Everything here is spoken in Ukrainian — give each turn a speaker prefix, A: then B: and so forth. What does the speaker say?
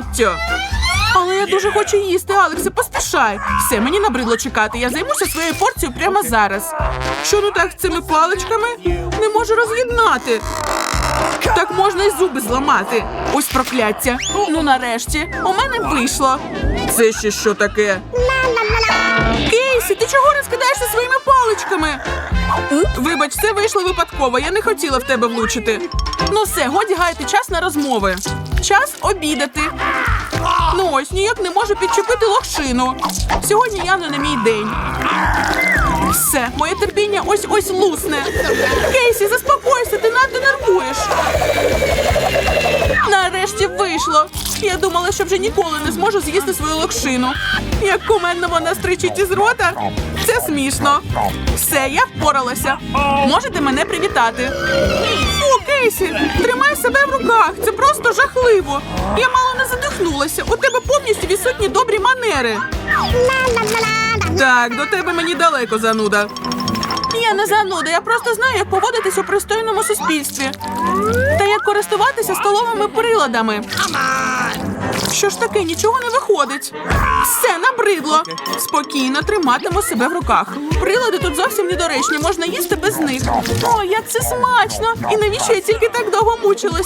A: жахіття. Але я дуже хочу їсти, Алексе, поспішай. Все, мені набридло чекати. Я займуся своєю порцією прямо зараз. Що ну так з цими паличками? Не можу роз'єднати. Так можна і зуби зламати. Ось прокляття. Ну нарешті, у мене вийшло. Це ще що таке? Кейсі, ти чого не скидаєшся своїми паличками? Вибач, це вийшло випадково. Я не хотіла в тебе влучити. Ну все, годі гаяти час на розмови. Час обідати. Ну ось ніяк не можу підчепити локшину. Сьогодні явно не мій день. Все, моє терпіння ось ось лусне. Кейсі, заспокойся, ти надто нервуєш. Нарешті вийшло. Я думала, що вже ніколи не зможу з'їсти свою локшину. Як кумедно вона стричить із рота. Це смішно. Все, я впоралася. Можете мене привітати. О, тримай себе в руках. Це просто жахливо. Я мало не задихнулася. У тебе повністю відсутні добрі манери. Так, до тебе мені далеко зануда. Я не зануда, я просто знаю, як поводитись у пристойному суспільстві. Та як користуватися столовими приладами. Що ж таке, нічого не виходить. Все набридло. Спокійно триматиму себе в руках. Прилади тут зовсім недоречні, можна їсти без них. О, як це смачно! І навіщо я тільки так довго мучилася?